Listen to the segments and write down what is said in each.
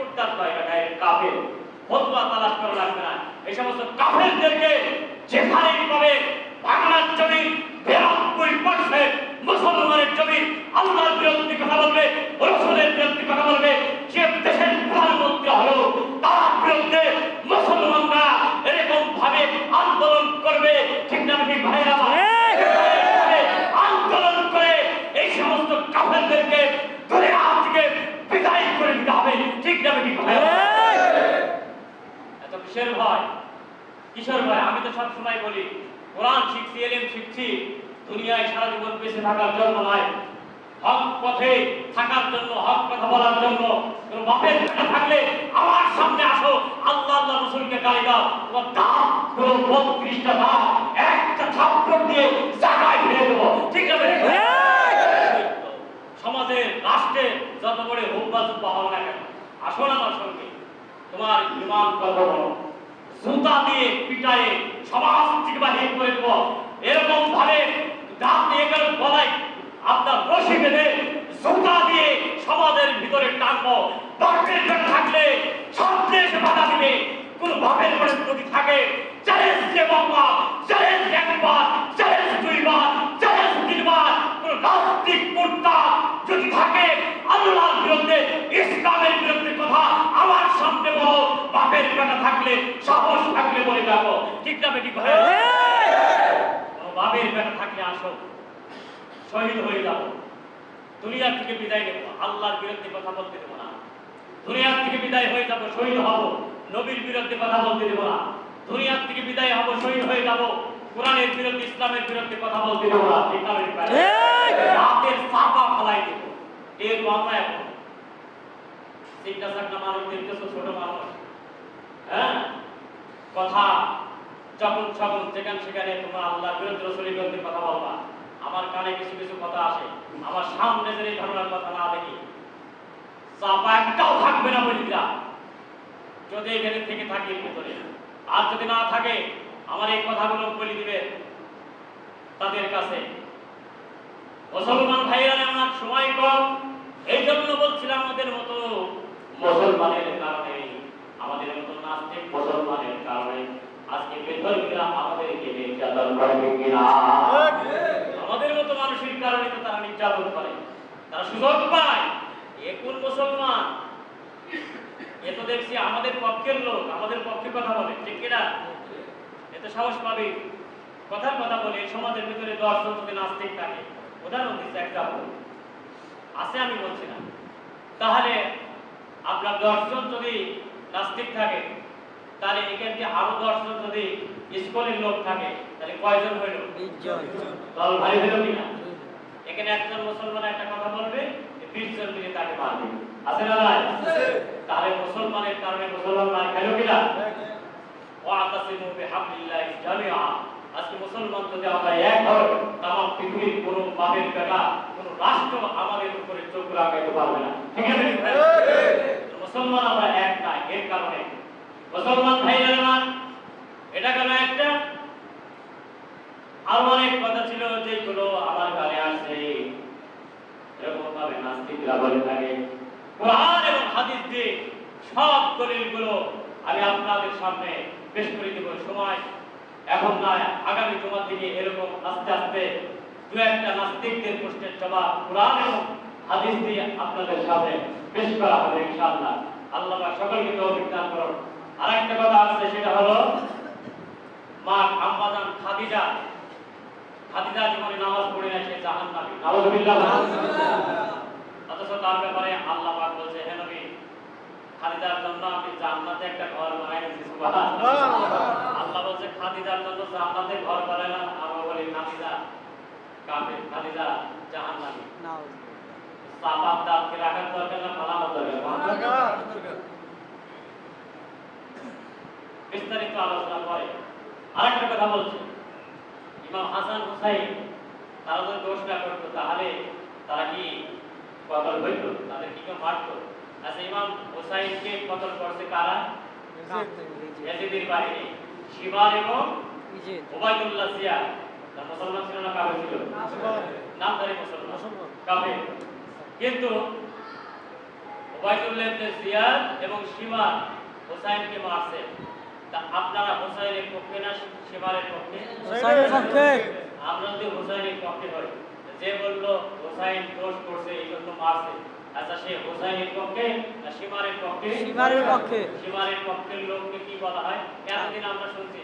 মুরতাদ নয় এটা ডাইরেক্ট কাফের। ফতোয়া তালাশ করা লাগবে পাবে বাংলার জমি বিরানব্বই পার্সেন্ট মুসলমানের জমি আল্লাহর বিরুদ্ধে কথা বলবে রসুলের বিরুদ্ধে কথা বলবে যে দেশের প্রধানমন্ত্রী হলো তার বিরুদ্ধে মুসলমানরা এরকম ভাবে আন্দোলন করবে ঠিক না ঠিক ভাইরা আমার? আন্দোলন করে এই সমস্ত কাফেরদেরকে ধরে হাত থেকে বিদায় করে দিতে হবে ঠিক না ঠিক ভাইরা এত কিসের ভয় কিশোর ভাই সময় বলি কোরআন শিখছি এলেম শিখছি দুনিয়ায় সারা জীবন বেঁচে থাকার জন্য নয়। হক পথে থাকার জন্য হক কথা বলার জন্য। কোনো বাপের টাকা থাকলে আমার সামনে আসো আল্লাহ আল্লাহ রসুলকে গালি দাও। তোমার দাম বত্রিশটা দাম একটা থাপ্পড় দিয়ে জায়গায় ফেলে দেবো। ঠিক আছে সমাজের রাষ্ট্রের যত বড় হুব্বা জুব্বা হও না কেন আসো না আমার সঙ্গে। তোমার ইমান কত বড় জুতা দিয়ে পিটায়ে সমাজ থেকে বাহির এরকম ভাবে দাঁত দিয়ে গেল গলায় আপনার রশি বেঁধে জুতা দিয়ে সমাজের ভিতরে টানবো। পেটে থাকলে সামনে এসে বাধা দিবে। কোন পেটে যদি থাকে। চ্যালেঞ্জ যে বাবা চ্যালেঞ্জ একবার, চ্যালেঞ্জ দুইবার, চ্যালেঞ্জ তিনবার। কোন নাস্তিক মুর্তা যদি থাকে, আল্লাহর বিরুদ্ধে, ইসলামের বিরুদ্ধে কথা আমার সামনে বলো বাপের পেটা থাকলে সাহস থাকলে বলে যাব ঠিক না বেটি ভাই বাপের পেটা থাকলে আসো। শহীদ হয়ে যাব। দুনিয়ার থেকে বিদায় নেব। আল্লাহর বিরুদ্ধে কথা বলতে দেবো না। দুনিয়ার থেকে বিদায় হয়ে যাব শহীদ হব। নবীর বিরুদ্ধে কথা বলতে দেবো না। দুনিয়ার থেকে বিদায় হব শহীদ হয়ে যাব। কোরআনের বিরুদ্ধে ইসলামের বিরুদ্ধে কথা বলতে দেবো না। ঠিক না বেটি? রাতের চাপা ফেলাই দেবো। এর আমরা এখন। চিন্তা চাকনা মানুষ ছোট মানুষ। হ্যাঁ? কথা, যখন যখন যেখানে সেখানে তোমরা আল্লাহ বিরুদ্ধে রসুলের বিরুদ্ধে কথা বলবা, আমার কানে কিছু কিছু কথা আসে, আমার সামনে যদি এই ধরনের কথা না দেখি, চাপা একটাও থাকবে না বলিরা যদি এখানে থেকে থাকি ভিতরে। আর যদি না থাকে, আমার এই কথাগুলো বলে দিবে তাদের কাছে। মুসলমান ভাইরা আমার সময় কম এই জন্য বলছিলাম আমাদের মতো মুসলমানের কারণে। আমাদের মতো নাস্তিক মুসলমানের কারণে আজকে বেধর্মীরা আমাদেরকে নির্যাতন করবে কিনা আমাদের মতো মানুষের কারণে তো তারা নির্যাতন করে। তারা সুযোগ পায়। এ মুসলমান? এ তো দেখছি আমাদের পক্ষের লোক, আমাদের পক্ষে কথা বলে, ঠিক কিনা? এতে সাহস পাবে। কথার কথা বলে সমাজের ভিতরে দশজন যদি নাস্তিক থাকে, উদাহরণ দিচ্ছে একটা আছে আমি বলছি না তাহলে আপনার দশজন যদি নাস্তিক থাকে তাহলে এখান থেকে আরও দশজন যদি স্কুলের লোক থাকে তাহলে কয়জন হইল? দল ভারী হইল কিনা? এখানে একজন মুসলমান একটা কথা বলবে বিশ জন মিলে তাকে মারবে আছে না নাই? তাহলে মুসলমানের কারণে মুসলমান মার খেল কিনা? ওয়াতাসিমু বিহাবলিল্লাহি জামিআ। আজকে মুসলমান যদি আমরা এক হয় তামাম পৃথিবীর কোন বাপের বেটা কোন রাষ্ট্র আমাদের উপরে চোখ রাখাইতে পারবে না। ঠিক আছে। মুসলমান আমরা এক না, এর কারণে মুসলমান ভাইরা আমার এটা কেন একটা? আরও অনেক কথা ছিল যেগুলো আমার কানে আসছে এরকম ভাবে নাস্তিকরা বলে থাকে। কোরআন এবং হাদিস দিয়ে সব দলিলগুলো আমি আপনাদের সামনে পেশ করে দেব। সময় এখন না আগামী জমা থেকে এরকম আস্তে আস্তে দু একটা নাস্তিকদের প্রশ্নের জবাব কোরআন এবং হাদিস দিয়ে আপনাদের সামনে পেশ করা হবে ইনশাআল্লাহ। আল্লাহ পাক সকলকে তৌফিক দান করুন। আরেকটা কথা আছে, সেটা হলো মা আম্মাজান খাদিজা। খাদিজা জীবনে নামাজ পড়ে না সে জাহান্নামী। নাউজুবিল্লাহ। অথচ তার ব্যাপারে আল্লাহ পাক বলছে, হে নবী, খাদিজার জন্য আমি জান্নাতে একটা ঘর বানাই দিয়েছি সুবহানাল্লাহ আল্লাহ। বলছে, খাদিজার জন্য জান্নাতে ঘর বানাইলাম আমরা বলি, খাদিজা কাফের, খাদিজা জাহান্নামী। সাপাত দাঁতকে রাখার দরকার না ফালানো দরকার বিস্তারিত আলোচনা করে আরেকটা কথা বলছে। ইমাম হাসান হুসাইন তারা যদি দোষ না করতো তাহলে তারা কি কতল হইতো তাদের কি কেউ মারতো? আচ্ছা ইমাম হুসাইনকে কতল করছে কারা? ইয়াজিদের বাহিনী। শিবার এবং ওবায়দুল্লাহ সিয়া মুসলমান ছিল না কাফের ছিল? নামধারী মুসলমান। কাফের। কিন্তু জিয়াদ এবং সীমা হোসাইনকে মারছে। তা আপনারা হোসাইনের পক্ষে না সীমারের পক্ষে? আমরা যদি হোসাইনের পক্ষে হই যে বলল হোসাইন দোষ করছে এই জন্য মারছে। আচ্ছা সে হোসাইনের পক্ষে না সীমারের পক্ষে? সীমারের পক্ষে। সীমারের পক্ষের লোককে কি বলা হয়? এতদিন আমরা শুনছি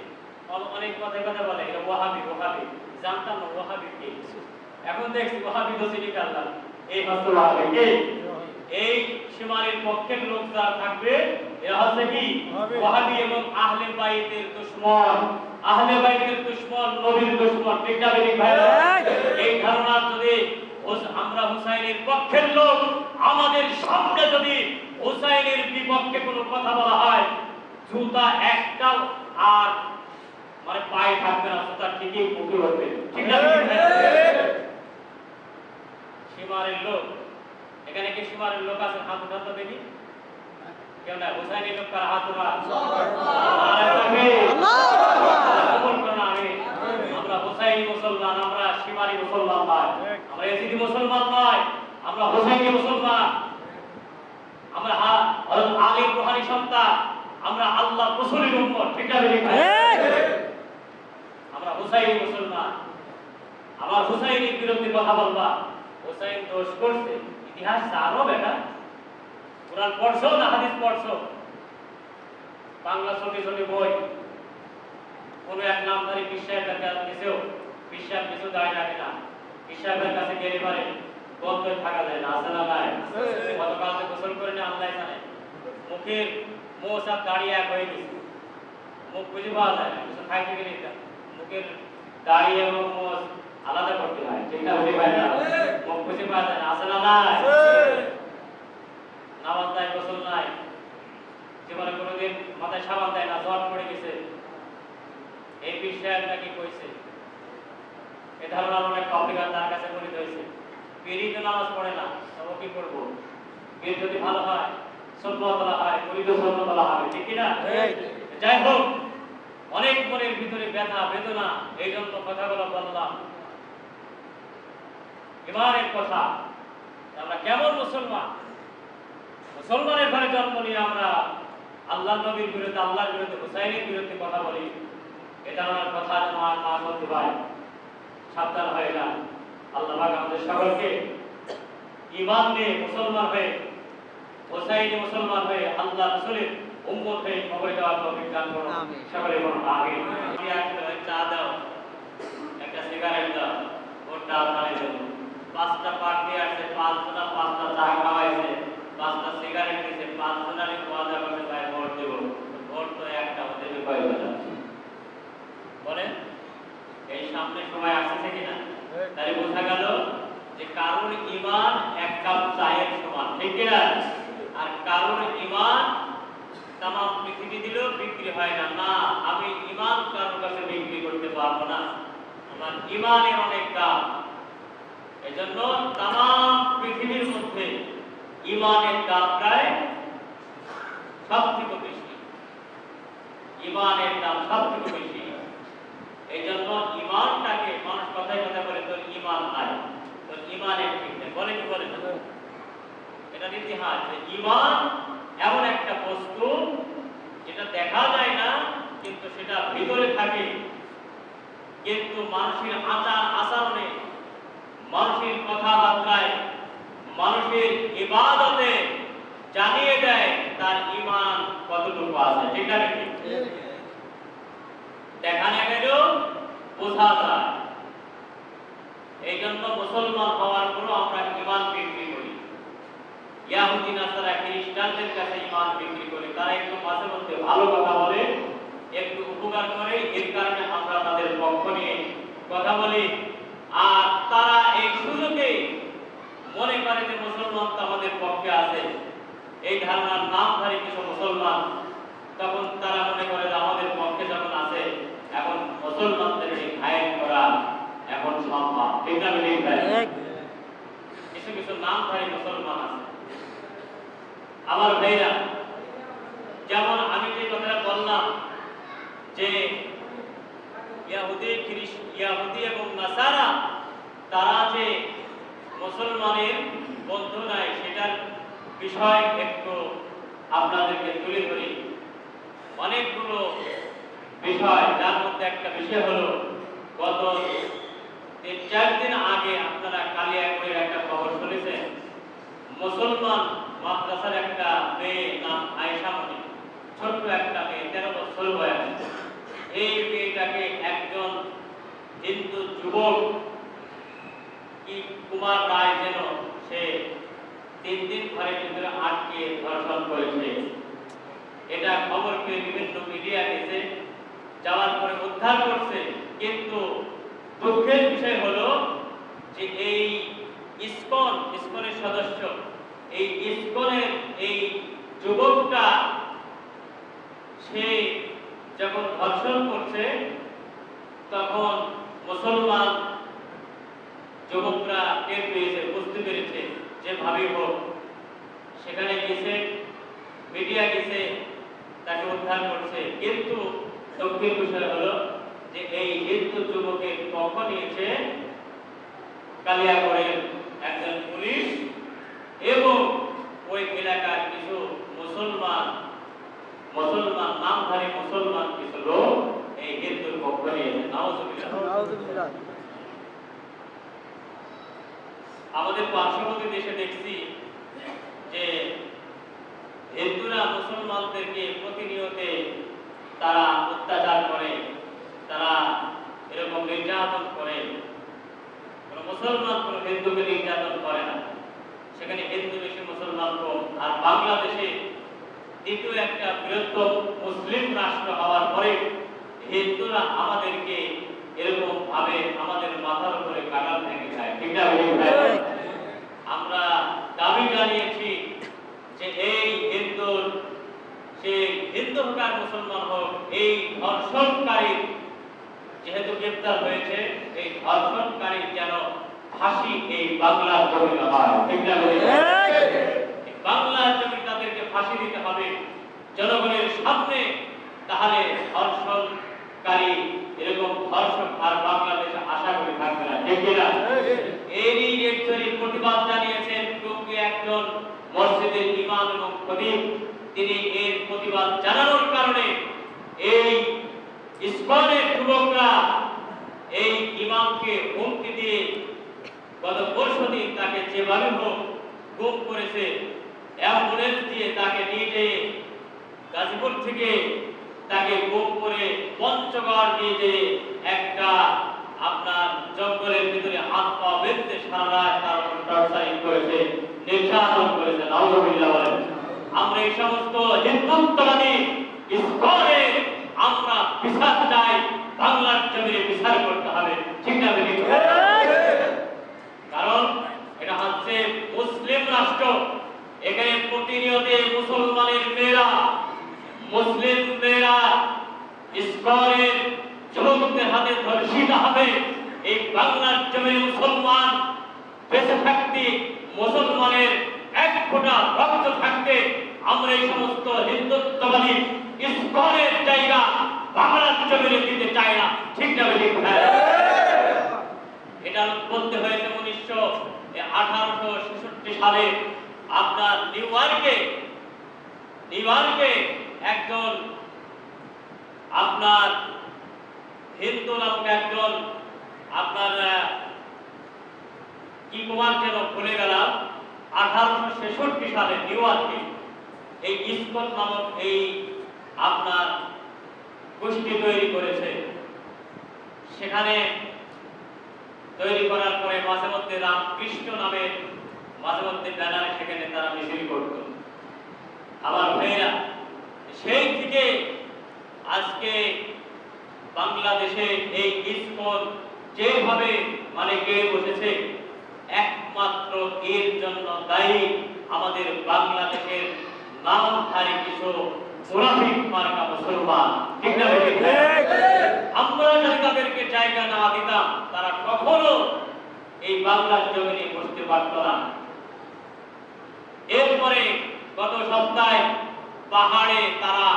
অনেক কথায় কথা বলে ওয়াহাবি ওয়াহাবি। জানতাম না ওয়াহাবি কি? এখন দেখছি ওয়াহাবি তো চিনি কাল্লাম এই ওয়াহাবি কে এই সীমারের পক্ষের লোক যারা থাকবে এরা হচ্ছে কি ওয়াহাবি। এবং আহলে বাইতের দুশমন আহলে বাইতের দুশমন নবীর দুশমন ঠিক না বেরিক ভাইরা এই! ধারণা যদি আমরা হুসাইনের পক্ষের লোক আমাদের সামনে যদি হুসাইনের বিপক্ষে কোনো কথা বলা হয় জুতা একটাও আর মানে পায়ে থাকবে না জুতা ঠিকই মুখে উঠবে ঠিক না? সীমারের লোক। এখানে কি সীমারের লোক আছে? হাত উঠাতে দেখি। কেউ না হুসাইনের লোক কার? হাত উঠা। আমরা হুসাইনি মুসলমান আমরা সীমারি মুসলমান নয়। আমরা এজিদি মুসলমান নয়। আমরা হুসাইনি মুসলমান। আমরা আলী রুহানি সন্তান। আমরা আল্লাহ রসুলের উম্মত। ঠিক না বেরিক ভাই? এই! আমরা হুসাইনি মুসলমান। আমার হুসাইনের বিরুদ্ধে কথা বলবা। হুসাইন দোষ করছে। ইতিহাস জানো বেটা? কোরআন পড়ছো না হাদিস পড়ছো? বাংলা ছবি ছবি বই। কোনো এক নামধারী বিশ্বাসের কাছেও বিশ্বাস কিছু দেয় না বিশ্বাসের কাছে গেলে পারে বন্ধ থাকা যায় না, আছে না নাই? গতকাল তো গোসল করে না আল্লাহ জানে। মুখের মোষ আর দাড়ি এক হয়ে গেছে। মুখ খুঁজে পাওয়া যায় না, কিছু খাইতে গেলে মুখের দাড়ি এবং মোষ আলাদা করতে হয়। না বুঝতে পারি না। মুখ খুঁজে পাওয়া যায় না। আছে না নাই? নামাজ নাই গোসল নাই। জীবনে কোনোদিন মাথায় সাবান দেয় না জ্বর পড়ে গেছে। এই বিষয়ে নাকি কইছে এ ধারণা অনেক কমপ্লিকেট তার কাছে গণিত হয়েছে। পীরই নামাজ পড়ে না তবে কি করব? পীর যদি ভালো হয় সন্ন্যতলা হয় গরিব সন্ন্যতলা হবে ঠিক না যাই হোক অনেক মনের ভিতরে ব্যথা বেদনা এই জন্য কথাগুলো বললাম। ইমানের কথা আমরা কেমন মুসলমান? মুসলমানের ঘরে জন্ম নিয়ে আমরা আল্লাহ নবীর বিরুদ্ধে আল্লাহর বিরুদ্ধে হুসাইনের বিরুদ্ধে কথা বলি এটা আমার কথা আর না বলতে পারে। সাবধান হয়ে যান। আল্লাহ আমাদের সকলকে ইমান নিয়ে মুসলমান হয়ে হোসাইনি মুসলমান হয়ে আল্লাহ রসুলের উম্মত হয়ে খবরে দেওয়ার তৌফিক দান করুন। সকলে বলুন আমিন। চা দাও একটা সিগারেট দাও ওটা আপনার জন্য পাঁচটা পাট দিয়ে আসছে পাঁচটা পাঁচটা চা খাওয়াইছে পাঁচটা সিগারেট দিয়েছে পাঁচজনারই ওয়াদা করছে ভাই ভোট দেব ভোট তো একটা দেবে কয়জন বলেন এই সামনে সময় আসছে কিনা তাহলে বোঝা গেল যে কারোর ইমান এক কাপ চায়ের সমান ঠিক কিনা আর কারোর ইমান তাম পৃথিবী দিলেও বিক্রি হয় না না আমি ইমান কারোর কাছে বিক্রি করতে পারব না আমার ইমানের অনেক দাম এজন্য তাম পৃথিবীর মধ্যে ইমানের দাম প্রায় সব থেকে বেশি ইমানের দাম সব থেকে বেশি এই জন্য ইমানটাকে মানুষ কথায় কথা বলে তোর ইমান নাই তোর ইমানের ঠিক নেই বলে কি বলে না এটা ইতিহাস ইমান এমন একটা বস্তু যেটা দেখা যায় না কিন্তু সেটা ভিতরে থাকে। কিন্তু মানুষের আচার আচরণে মানুষের কথাবার্তায় মানুষের ইবাদতে জানিয়ে দেয় তার ইমান কতটুকু আছে। ঠিক না দেখা না গেলেও বোঝা যায়। এই জন্য মুসলমান হওয়ার পরও আমরা ইমান বিক্রি করি। ইয়াহুদি, নাসারা, খ্রিস্টানদের কাছে ইমান বিক্রি করি। তারা একটু মাঝে মধ্যে ভালো কথা বলে, একটু উপকার করে। এর কারণে আমরা তাদের পক্ষ নিয়ে কথা বলি। আর তারা এই সুযোগে মনে করে যে মুসলমান তো আমাদের পক্ষে আছে। এই ধারণার নামধারী কিছু মুসলমান তখন তারা মনে করে আমাদের পক্ষে যখন আছে, এখন মুসলমানদের ঘায়েল করা এখন সম্ভব ঠিক না ঠিক ভাই! কিছু কিছু নামধারী মুসলমান আছে। আমার ভাইরা যেমন আমি যে কথাটা বললাম যে ইয়াহুদি ইয়াহুদি এবং নাসারা তারা যে মুসলমানের বন্ধু নাই সেটার বিষয় একটু আপনাদেরকে তুলে ধরি। অনেকগুলো বিষয় যার মধ্যে একটা বিষয় হলো গত তিন চার দিন আগে আপনারা কালিয়াকুড়ের একটা খবর শুনেছেন? মুসলমান মাদ্রাসার একটা মেয়ে নাম আয়েশা মনি ছোট্ট একটা মেয়ে, তেরো বছর বয়স। এই মেয়েটাকে একজন হিন্দু যুবক কি কুমার রায় যেন সে তিন দিন ঘরের ভিতরে আটকে ধর্ষণ করেছে। এটা খবর পেয়ে বিভিন্ন মিডিয়া গেছে, যাওয়ার পরে উদ্ধার করছে, কিন্তু দুঃখের বিষয় হলো যে এই ইসকন, ইসকনের সদস্য, এই ইসকনের এই যুবকটা, সে যখন ধর্ষণ করছে, তখন মুসলমান যুবকরা টের পেয়েছে, বুঝতে পেরেছে যে ভাবি হোক সেখানে গেছে মিডিয়া গেছে, তাকে উদ্ধার করছে। কিন্তু দুঃখের বিষয় হলো যে এই হিন্দু যুবকের কখন নিয়েছে? কালিয়াগড়ের একজন পুলিশ এবং ওই এলাকার কিছু মুসলমান মুসলমান নামধারী মুসলমান কিছু লোক এই হিন্দুর পক্ষ নিয়েছে। আমাদের পার্শ্ববর্তী দেশে দেখছি যে হিন্দুরা মুসলমানদেরকে প্রতিনিয়তে তারা অত্যাচার করে। তারা এরকম নির্যাতন করে। কোনো মুসলমান কোনো হিন্দুকে নির্যাতন করে না। সেখানে হিন্দু বেশি, মুসলমান কম। আর বাংলাদেশে দ্বিতীয় একটা বৃহত্তম মুসলিম রাষ্ট্র হওয়ার পরে হিন্দুরা আমাদেরকে এরকম ভাবে আমাদের মাথার উপরে কাটাল ভেঙে খায়। ঠিক না আমরা দাবি জানিয়েছি যে এই হিন্দুর, সে হিন্দু হোক আর মুসলমান হোক, এই ধর্ষণকারী যেহেতু গ্রেপ্তার হয়েছে এই ধর্ষণকারী যেন ফাঁসি এই বাংলার জমিনে হয় বাংলার জমি তাদেরকে ফাঁসি দিতে হবে জনগণের সামনে তাহলে ধর্ষণকারী এরকম ধর্ষক আর বাংলাদেশে আশা করে থাকবে না ঠিক কিনা? এরই রেক্টরি প্রতিবাদ জানিয়েছেন টুঙ্গি একজন মসজিদের ইমাম এবং খতিব তিনি এর প্রতিবাদ জানানোর কারণে এই ইসকনের যুবকরা এই ইমামকে হুমকি দিয়ে গত পরশু দিন তাকে যেভাবে হোক গুম করেছে, অ্যাম্বুলেন্স দিয়ে তাকে নিয়ে যেয়ে গাজীপুর থেকে তাকে গুম করে পঞ্চগড় নিয়ে যেয়ে একটা আপনার জঙ্গলের ভিতরে হাত পা বেঁধে সারা রাত তার টর্চারিং করেছে, নির্যাতন করেছে আমরা এই সমস্ত হিন্দুত্ববাদী ইসকনে আমরা বিচার চাই বাংলার জমিনে বিচার করতে হবে। ঠিক না? কারণ এটা হচ্ছে মুসলিম রাষ্ট্র। এখানে প্রতিনিয়ত মুসলমানের মেয়েরা মুসলিম মেয়েরা ইস্কনের যুবকদের হাতে ধর্ষিত হবে। এই বাংলার জমি মুসলমান বেঁচে থাকতে মুসলমানের এক ফোঁটা রক্ত থাকতে আমরা এই সমস্ত হিন্দুত্ববাদী ইস্কনের জায়গা বাংলার জমিনে দিতে চাই না। ঠিক না ঠিক এটা বলতে হয়েছে উনিশশো আঠারোশো ছেষট্টি সালে আপনার নিউ ইয়র্কে একজন আপনার হিন্দু নামক একজন আপনার কি কুমার যেন ভুলে গেলাম, আঠারোশো ছেষট্টি সালে নিউ এই ইস্কন নামক এই আপনার গোষ্ঠী তৈরি করেছে। সেখানে তৈরি করার পরে মাঝে মধ্যে রামকৃষ্ণ নামে মাঝে মধ্যে ব্যানারে সেখানে তারা মিছিল করত। আবার ভাইয়েরা, সেই থেকে আজকে বাংলাদেশে এই ইস্কন যেভাবে মানে গেড়ে বসেছে, একমাত্র এর জন্য দায়ী আমাদের বাংলাদেশের নামধারী কিছু এরপরে গত সপ্তাহে পাহাড়ে তারা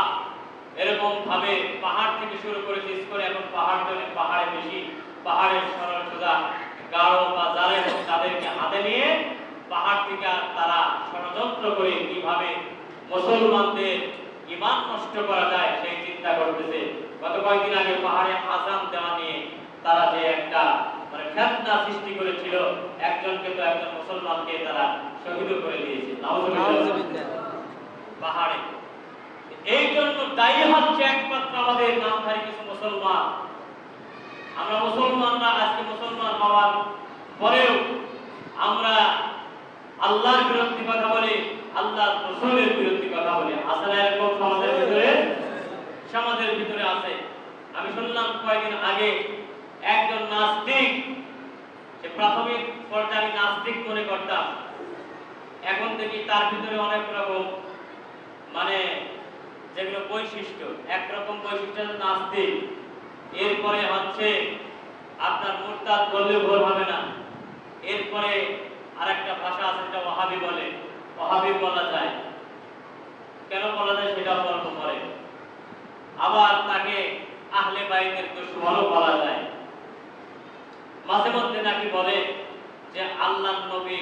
এরকম ভাবে পাহাড় থেকে শুরু করেছে করে এখন পাহাড় চলে পাহাড়ে বেশি, পাহাড়ের সরল সোজা গাঢ় বা জালের তাদেরকে হাতে নিয়ে পাহাড় থেকে তারা ষড়যন্ত্র করে কীভাবে মুসলমানদের ইমান নষ্ট করা যায় সেই চিন্তা করতেছে। গত কয়েকদিন আগে পাহাড়ে আজান দেওয়া নিয়ে তারা যে একটা মানে ফেতনা সৃষ্টি করেছিল একজনকে তো একজন মুসলমানকে তারা শহীদ করে দিয়েছে। পাহাড়ে। এই জন্য দায়ী হচ্ছে একমাত্র আমাদের নামধারী কিছু মুসলমান। আমরা মুসলমানরা আজকে মুসলমান হওয়ার পরেও আমরা আল্লাহর বিরুদ্ধে কথা বলি। আল্লাহর রসুলের বিরুদ্ধে কথা বলি। আসলে এরকম সমাজের ভিতরে সমাজের ভিতরে আছে। আমি শুনলাম কয়েকদিন আগে একজন নাস্তিক, সে প্রাথমিক পর্যায়ে আমি নাস্তিক মনে করতাম। এখন থেকে তার ভিতরে অনেক রকম মানে যেগুলো বৈশিষ্ট্য। একরকম বৈশিষ্ট্য নাস্তিক। এরপরে হচ্ছে আপনার মুরতাদ বললে ভুল হবে না। এরপরে আরেকটা ভাষা আছে যেটা ওহাবি বলে। ওহাবি বলা যায়। কেন বলা যায় সেটা বলব পরে আবার তাকে আহলে বাইতের দুশ্মনও বলা যায়। মাঝে মধ্যে নাকি বলে যে আল্লাহ নবী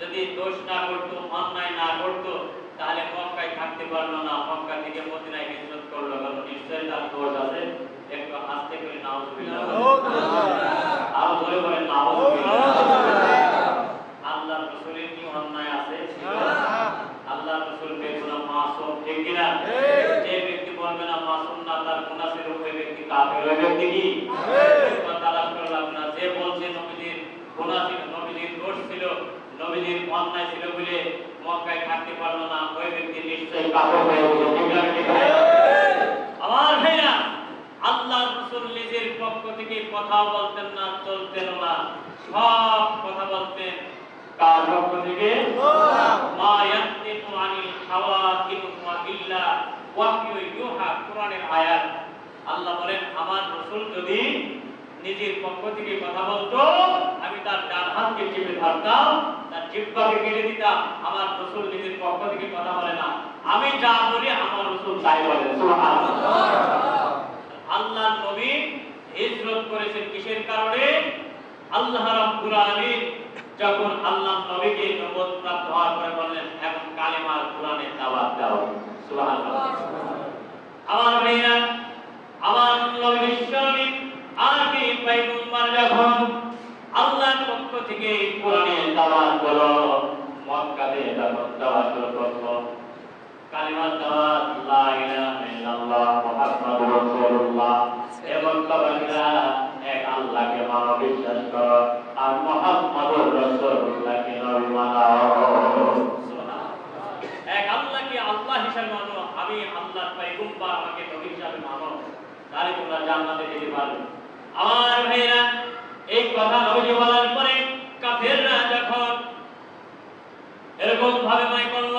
যদি দোষ না করতো অন্যায় না করতো তাহলে মক্কায় থাকতে পারল না। মক্কা থেকে মদিনায় হিজরত করল কারণ নিশ্চয়ই তার দোষ আছে। একটু আস্তে করে নাউজুবিল্লাহ। আরও ধরে বলেন নাউজুবিল্লাহ আল্লাহ রসুলের কি অন্যায় আছে আল্লাহ রসুল বেগুনা মাসুম ঠিক কিনা যে ব্যক্তি বলবে না মাসুম না তার মুনাফির ওই ব্যক্তি কাফের ওই ব্যক্তি কি? তালাশ করলাম না যে বলছে নবীজির ছিল নবীজির দোষ ছিল নবীজির অন্যায় ছিল বলে মক্কায় থাকতে পারল না ওই ব্যক্তি নিশ্চয়ই কাফের হয়ে? আমার ভাইরা আল্লাহ রসুল নিজের পক্ষ থেকে কথা বলতেন না চলতেন না। সব কথা বলতেন। কার পক্ষ থেকে? মা ইয়ান্তিকু আনিল হাওয়া হুয়া ইল্লা। আল্লাহ বলেন, আমার রাসূল করেছেন কিসের কারণে? আল্লাহ রাব্বুল আলামিন যখন আল্লাহ নবীকে নবুয়ত প্রাপ্ত হওয়ার পরে বললেন, এখন কালেমার কোরআনে দাওয়াত দাও। আমার ভাইরা আমার নবী আরবি পয়গম্বর যখন আল্লাহর পক্ষ থেকে কোরআনে দাওয়াত করল মক্কাতে দাওয়াত দাওয়াত, লা এক আল্লাহকে মানো, বিশ্বাস করো। আর মুহাম্মাদুর আল্লাহ হিসাবে মানো আমি আল্লাহর পয়গম্বর আমাকে নবী হিসাবে মানো তাহলে তোমরা জান্নাতে যেতে পারবে। আমার ভাইরা এই কথা নবীজি বলার পরে কাফেররা যখন এরকম ভাবে মনে করল,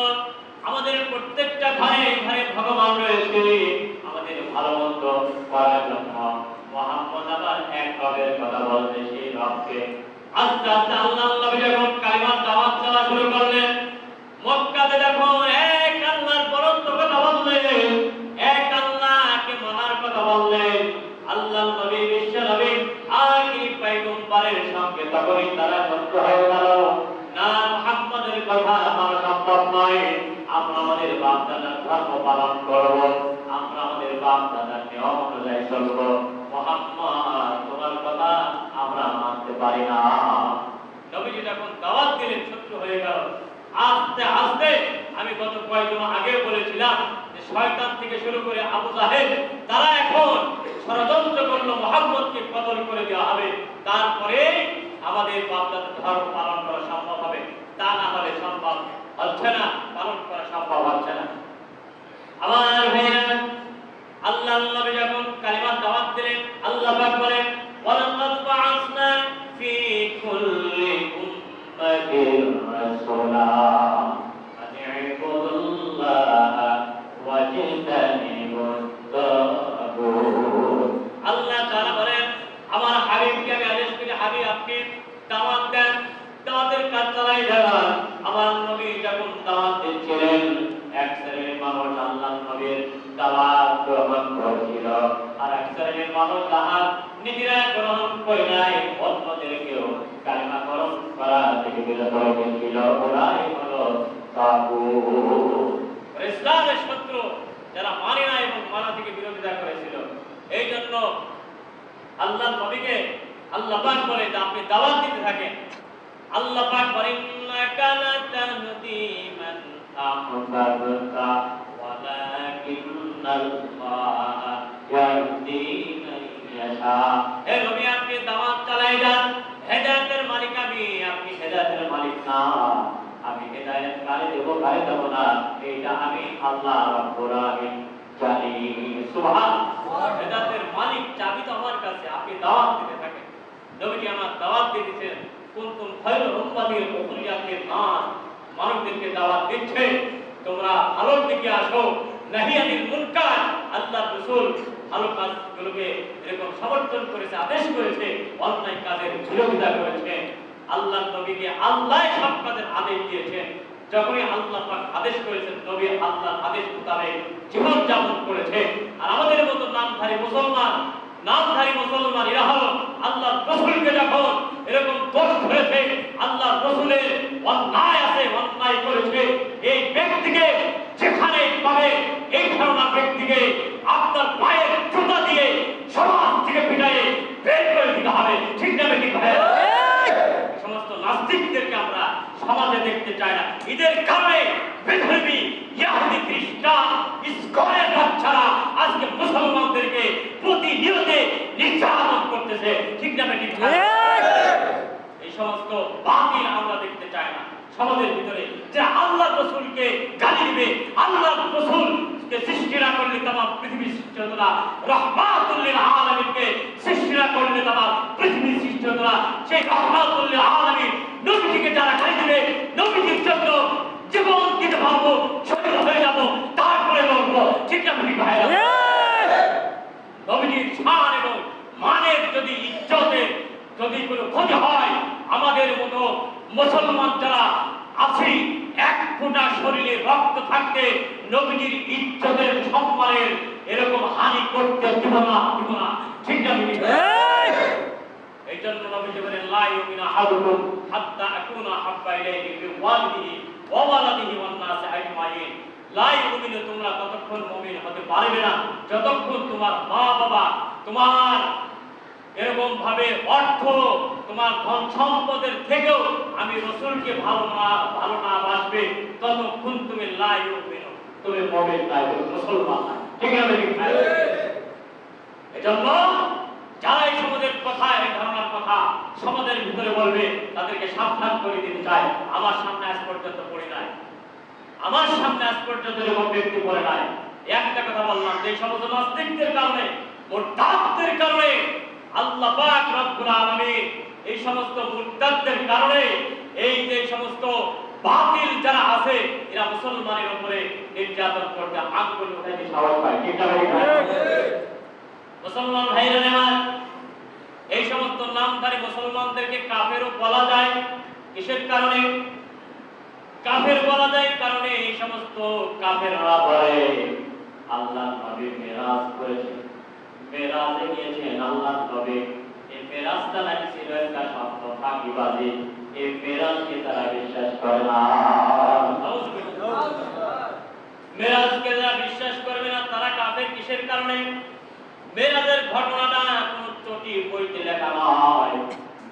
আমাদের প্রত্যেকটা ঘরে ঘরে ভগবান রয়েছে। আমাদের ভালো মন্দ করার জন্য মোহাম্মদ আবার এক রবের কথা বলতে সেই রবকে। আস্তে আস্তে আল্লাহ নবী যখন কালিমার দাওয়াত দেওয়া শুরু করলেন চলব মোহাম্মদ তোমার কথা আমরা মানতে পারি না। নবীজি যখন দাওয়াত দিলেন, শত্রু হয়ে গেল। আস্তে আস্তে আমি গত কয়েকদিন আগে বলেছিলাম যে শয়তান থেকে শুরু করে আবু জাহেদ তারা এখন ষড়যন্ত্র করল মোহাম্মদকে কতল করে দেওয়া হবে। তারপরে আমাদের বাপদাদার ধর্ম পালন করা সম্ভব হবে। তা না হলে সম্ভব হচ্ছে না, পালন করা সম্ভব হচ্ছে না। আমার ভাইরা আল্লাহ যখন আল্লাহ পাক বলেন ওয়ালাকাদ বাআসনা ফি কুল্লি উম্মাতিন রাসূলা আল্লাহ আমার হাবিবকে আমি আদেশ করি এক শ্রেণির মানুষ আল্লাহ নবীর আর এক শ্রেণির মানুষ নিজেরা গ্রহণ করে নাই অন্যদেরকেও কালিমা গ্রহণ করা থেকে বিরত রেখেছিল ওরাই তাগুত ইসলামের শত্রু যারা মানে না এবং মানা থেকে বিরোধিতা করেছিল, এই জন্য আল্লাহ নবীকে আল্লাহ পাক বলে যে আপনি দাওয়াত দিতে থাকেন। আল্লাহ পাক বলেন, ইন্নাকা লাতাহদি মান আহবাবতা ওয়ালাকিন্নাল্লাহ ইয়াহদি কোন কোন খৈর উম্মাতির উখরিয়াতের নাস। মানবদেরকে দাওয়াত দিচ্ছে, তোমরা ভালোর দিকে আসো। নাহি আনিল মুনকার। আল্লাহ রাসূল ভালো কাজগুলোকে এরকম সমর্থন করেছে, আদেশ করেছে, অন্যায় কাজের বিরোধিতা করেছে। আল্লাহ নবীকে আল্লাহ সব কাজের আদেশ দিয়েছেন। যখনই আল্লাহ পাক আদেশ করেছেন নবী আল্লাহ আদেশ মোতাবেক জীবন যাপন করেছে। আর আমাদের মতো নামধারী মুসলমান নামধারী মুসলমান, এরা হলো আল্লাহ রসুলকে যখন এরকম দোষ ধরেছে আল্লাহ রসুলের অন্যায় আছে, অন্যায় করেছে, এই ব্যক্তিকে যেখানে পাবে, এই ধারণা ব্যক্তিকে আপনার পায়ের জুতা দিয়ে সমাজ থেকে পিটাইয়ে বের করে দিতে হবে। ঠিক না ঠিক ভাই? সমস্ত নাস্তিকদেরকে আমরা সমাজে দেখতে চাই না। এদের কারণে বিধর্মী ইয়াহুদি খ্রিস্টান ইসকনের বাচ্চারা আজকে মুসলমানদেরকে প্রতিনিয়তে নির্যাতন করতেছে। ঠিক না ঠিক ভাই? এই সমস্ত বাতিল আমরা দেখতে চাই না। সমাজের ভিতরে যে আল্লাহ রসুলকে গালি দিবে আল্লাহ রসুলকে সৃষ্টি না করলে তোমার পৃথিবী সৃষ্টি হতো না। রহমাতুল্লিল আলামিনকে সৃষ্টি না করলে তোমার পৃথিবী সৃষ্টি হতো না। সেই রহমাতুল্লিল আলামিন নবীজিকে যারা গালি দিবে নবীজির জন্য জীবন দিতে পারব শহীদ হয়ে যাব তারপরে বলব ঠিক না ঠিক ভাইরা নবীজির শান এবং মানের যদি ইজ্জতের যদি কোনো ক্ষতি হয় আমাদের মতো মুসলমান যারা ফোঁটা শরীরে রক্ত থাকতে নবীজির ইজ্জতের সম্মানের এরকম হানি করতে দিব না দিব না। ঠিক না ঠিক না? এই! জন্য নবীজি বলেন লা ইউমিনু আহাদুকুম হাত্তা আকুনা হাব্বা ইলাইহি বিওয়ালিদিহি ওয়া ওয়ালাদিহি ওয়ান নাসি আজমাইন। লা ইউমিনু তোমরা ততক্ষণ মুমিন হতে পারবে না। যতক্ষণ তোমার মা বাবা তোমার এরকম ভাবে অর্থ তোমার ধন সম্পদের থেকেও আমি রসুলকে ভালো না ভালো না বাসবে, ততক্ষণ তুমি লা ইউমিনু তুমি মুমিন নাই মুসলমান ঠিক আছে এজন্য সমাজের কথা, এই ধারণার কথা সমাজের ভিতরে বলবে, তাদেরকে সাবধান করে দিতে চাই। আমার সামনে আজ পর্যন্ত পড়ে নাই। আমার সামনে আজ পর্যন্ত এরকম ব্যক্তি পড়ে নাই। একটা কথা বললাম, যে সমস্ত নাস্তিকদের কারণে কারণে আল্লাহ পাক রব্বুল আলামিন এই সমস্ত মুরতাদদের কারণে এই যে সমস্ত বাতিল যারা আছে, এরা মুসলমানের উপরে নির্যাতন করতে আঙ্গুল উঠাইতে সাহস পায়? মুসলমান ভাইরা নেওয়ার, এই সমস্ত নামধারী মুসলমানদেরকে কাফেরও বলা যায়। কিসের কারণে? কাফের বলা যায় কারণে এই সমস্ত কাফেররা বলে আল্লাহ নবী মেরাজ করেছেন মেরাজে গিয়েছেন আল্লাহ নবী। এই মেরাজটা নাকি ছিল একটা শব্দ ফাঁকিবাজি। এই মেরাজকে তারা বিশ্বাস করে না। মেরাজকে যারা বিশ্বাস করবে না, তারা কাফের কিসের কারণে? মেরাজের ঘটনাটা কোন চটি বইতে লেখা নয়।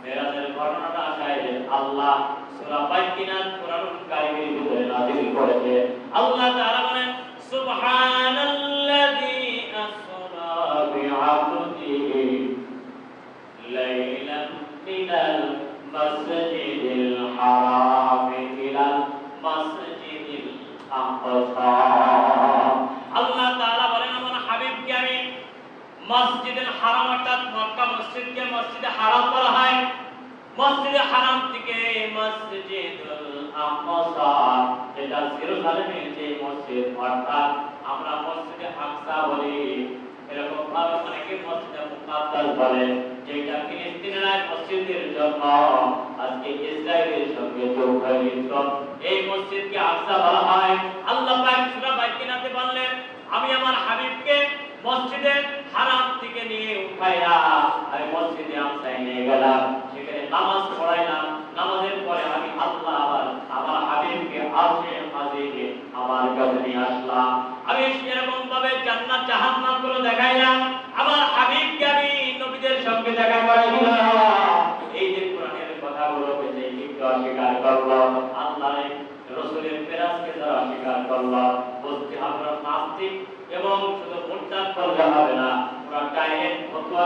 মেরাজের ঘটনাটা আসায় আল্লাহ সূরা বাইকিনাত কোরআনুল কারীমের ভিতরে নাযিল করেছে। আল্লাহ তাআলা বলেন সুবহানাল্লাযী মসজিদে হারাম থেকে মসজিদ অর্থাৎ আমরা মসজিদে আকসা বলি। এরকম ভাবে অনেকে মসজিদে আত্মার বলে যেটা ফিলিস্তিনের মসজিদের জন্য, আজকে ইসরায়েলের সঙ্গে যোগ হয়ে এই মসজিদকে আকসা বলা হয়। আল্লাহ পাক সূরা বাইকিনাতে বললেন, আমি আমার হাবিবকে মসজিদের হারাম থেকে নিয়ে উঠাইয়া আমি মসজিদে আমসাই নিয়ে গেলাম। সেখানে নামাজ পড়াইলাম। নামাজের পরে আমি আল্লাহ আবার আমার হাবিবকে আসে হাজিরে আমার কাছে নিয়ে আসলাম। আমি এরকম ভাবে জান্নাত জাহান্নামগুলো দেখাইলাম। আমার করলাম বলতে আমরা নাস্তিক এবং শুধু ভোটদান করলে হবে না ওরা ডাইরেক্ট ফতোয়া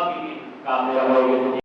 কামে